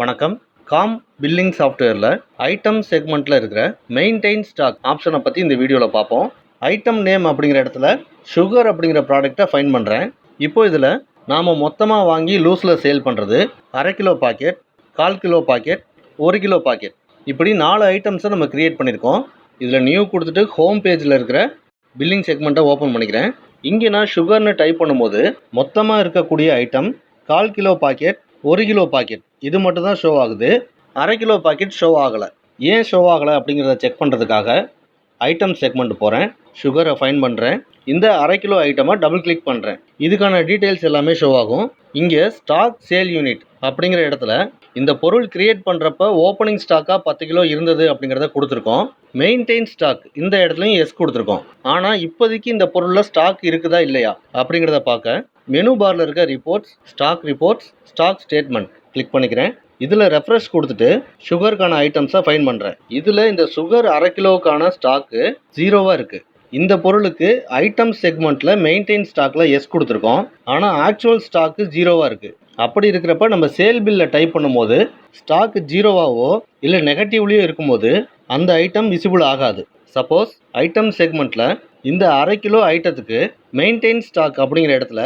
வணக்கம். Com billing சாஃப்ட்வேரில் item செக்மெண்ட்டில் இருக்கிற மெயின்டைன் ஸ்டாக் ஆப்ஷனை பற்றி இந்த வீடியோவில் பார்ப்போம். ஐட்டம் நேம் அப்படிங்கிற இடத்துல சுகர் அப்படிங்கிற ப்ராடக்ட்டை ஃபைன் பண்ணுறேன் இப்போ இதில் நாம் மொத்தமாக வாங்கி லூஸில் சேல் பண்ணுறது அரை கிலோ பாக்கெட் கால் கிலோ பாக்கெட் ஒரு கிலோ பாக்கெட் இப்படி நாலு ஐட்டம்ஸை நம்ம க்ரியேட் பண்ணியிருக்கோம் இதில் நியூ கொடுத்துட்டு ஹோம் பேஜில் இருக்கிற பில்லிங் செக்மெண்ட்டை ஓப்பன் பண்ணிக்கிறேன். இங்கே நான் சுகர்னு டைப் பண்ணும்போது மொத்தமாக இருக்கக்கூடிய ஐட்டம் கால் கிலோ பாக்கெட் ஒரு கிலோ பாக்கெட். இது மட்டும் தான் ஷோ ஆகுது. அரை கிலோ பாக்கெட் ஷோ ஆகலை. ஏன் ஷோ ஆகலை அப்படிங்கிறத செக் பண்ணுறதுக்காக ஐட்டம் செக்மெண்ட் போகிறேன் சுகரை ஃபைன் பண்ணுறேன் இந்த அரை கிலோ ஐட்டமாக டபுள் கிளிக் பண்ணுறேன் இதுக்கான டீட்டெயில்ஸ் எல்லாமே ஷோ ஆகும். இங்கே ஸ்டாக் சேல் யூனிட் அப்படிங்கிற இடத்துல இந்த பொருள் கிரியேட் பண்ணுறப்ப ஓப்பனிங் ஸ்டாக்காக பத்து கிலோ இருந்தது அப்படிங்கிறத கொடுத்துருக்கோம். மெயின்டைன் ஸ்டாக் இந்த இடத்துலையும் எஸ் கொடுத்துருக்கோம். ஆனால் இப்போதைக்கு இந்த பொருளில் ஸ்டாக் இருக்குதா இல்லையா அப்படிங்கிறத பார்க்க மெனு பாரில் இருக்க reports stock reports stock statement click பண்ணிக்கிறேன். இதில் ரெஃப்ரெஷ் கொடுத்துட்டு சுகருக்கான ஐட்டம்ஸை ஃபைன் பண்ணுறேன் இதில் இந்த சுகர் அரை கிலோவுக்கான ஸ்டாக்கு ஜீரோவாக இருக்குது இந்த பொருளுக்கு ஐட்டம் செக்மெண்ட்டில் மெயின்டைன் ஸ்டாக்கில் எஸ் கொடுத்துருக்கோம். ஆனால் ஆக்சுவல் ஸ்டாக்கு ஜீரோவாக இருக்குது அப்படி இருக்கிறப்ப நம்ம சேல் பில்லில் டைப் பண்ணும்போது ஸ்டாக் ஜீரோவாவோ இல்லை நெகட்டிவ்லேயோ இருக்கும்போது அந்த ஐட்டம் விசிபிள் ஆகாது. சப்போஸ் ஐட்டம் செக்மெண்ட்டில் இந்த அரை கிலோ ஐட்டத்துக்கு மெயின்டைன் ஸ்டாக் அப்படிங்கிற இடத்துல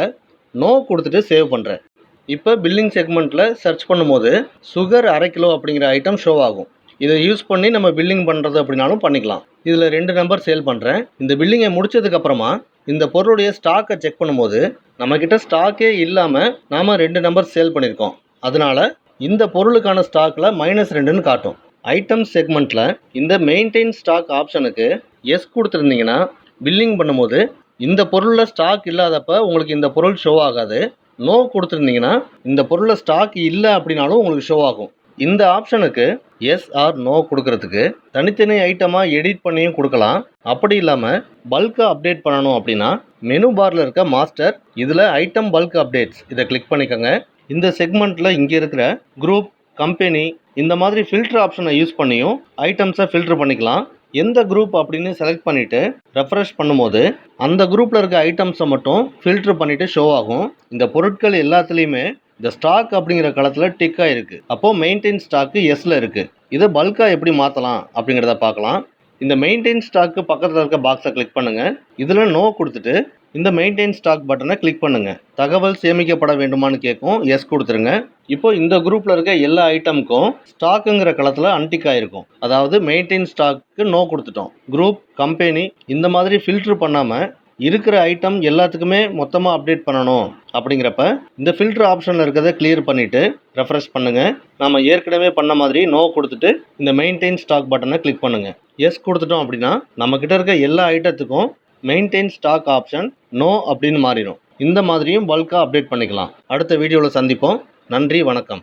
நோ கொடுத்துட்டு சேவ் பண்ணுறேன் இப்போ பில்லிங் செக்மெண்ட்டில் சர்ச் பண்ணும்போது சுகர் அரை கிலோ அப்படிங்கிற ஐட்டம் ஷோ ஆகும். இதை யூஸ் பண்ணி நம்ம பில்லிங் பண்ணுறது அப்படின்னாலும் பண்ணிக்கலாம். இதில் ரெண்டு நம்பர் சேல் பண்ணுறேன் இந்த பில்லிங்கை முடிச்சதுக்கப்புறமா இந்த பொருளுடைய ஸ்டாக்கை செக் பண்ணும்போது நம்மக்கிட்ட ஸ்டாக்கே இல்லாமல் நாம் ரெண்டு நம்பர் சேல் பண்ணியிருக்கோம். அதனால இந்த பொருளுக்கான ஸ்டாக்கில் மைனஸ் ரெண்டுன்னு காட்டும். ஐட்டம் செக்மெண்ட்டில் இந்த மெயின்டைன் ஸ்டாக் ஆப்ஷனுக்கு எஸ் கொடுத்துருந்தீங்கன்னா பில்லிங் பண்ணும்போது இந்த பொருளில் ஸ்டாக் இல்லாதப்ப உங்களுக்கு இந்த பொருள் ஷோ ஆகாது. நோ கொடுத்துருந்தீங்கன்னா இந்த பொருளில் ஸ்டாக் இல்லை அப்படின்னாலும் உங்களுக்கு ஷோ ஆகும். இந்த ஆப்ஷனுக்கு எஸ் ஆர் நோ கொடுக்கறதுக்கு தனித்தனி ஐட்டமாக எடிட் பண்ணியும் கொடுக்கலாம். அப்படி இல்லாமல் பல்காக அப்டேட் பண்ணணும் அப்படின்னா மெனு பாரில் இருக்க மாஸ்டர் இதில் ஐட்டம் பல்க் அப்டேட்ஸ் இதை கிளிக் பண்ணிக்கோங்க. இந்த செக்மெண்ட்டில் இங்கே இருக்கிற குரூப் கம்பெனி இந்த மாதிரி ஃபில்டர் ஆப்ஷனை யூஸ் பண்ணியும் ஐட்டம்ஸை ஃபில்டர் பண்ணிக்கலாம். எந்த குரூப் அப்படின்னு செலக்ட் பண்ணிவிட்டு ரெஃப்ரெஷ் பண்ணும்போது அந்த குரூப்பில் இருக்க ஐட்டம்ஸை மட்டும் ஃபில்டர் பண்ணிவிட்டு ஷோ ஆகும். இந்த பொருட்கள் எல்லாத்துலேயுமே இந்த ஸ்டாக் அப்படிங்கிற களத்தில் டிக் ஆகிருக்கு அப்போது மெயின்டைன் ஸ்டாக்கு எஸ்ல இருக்குது இதை பல்காக எப்படி மாற்றலாம் அப்படிங்கிறத பார்க்கலாம். இந்த மெயின்டைன் ஸ்டாக்கு பக்கத்தில் இருக்க பாக்ஸை கிளிக் பண்ணுங்கள் இதில் நோ கொடுத்துட்டு இந்த மெயின்டைன் ஸ்டாக் பட்டனை கிளிக் பண்ணுங்கள் தகவல் சேமிக்கப்பட வேண்டுமான்னு கேட்கும். எஸ் கொடுத்துருங்க. இப்போ இந்த குரூப்பில் இருக்க எல்லா ஐட்டமுக்கும் ஸ்டாக்குங்கிற களத்தில் அன்டிக் ஆகிருக்கும் அதாவது மெயின்டைன் ஸ்டாக்கு நோ கொடுத்துட்டோம். குரூப் கம்பெனி இந்த மாதிரி ஃபில்ட்ரு பண்ணாமல் இருக்கிற ஐட்டம் எல்லாத்துக்குமே மொத்தமாக அப்டேட் பண்ணணும். அப்படிங்கிறப்ப இந்த ஃபில்டர் ஆப்ஷனில் இருக்கிறத கிளியர் பண்ணிவிட்டு ரெஃப்ரெஷ் பண்ணுங்கள் நம்ம ஏற்கனவே பண்ண மாதிரி நோ கொடுத்துட்டு இந்த மெயின்டைன் ஸ்டாக் பட்டனை கிளிக் பண்ணுங்கள் எஸ் கொடுத்துட்டோம் அப்படின்னா நம்மக்கிட்ட இருக்க எல்லா ஐட்டத்துக்கும் மெயின்டைன் ஸ்டாக் ஆப்ஷன் நோ அப்படின்னு மாறிடும். இந்த மாதிரியும் பல்காக அப்டேட் பண்ணிக்கலாம். அடுத்த வீடியோவில் சந்திப்போம். நன்றி வணக்கம்.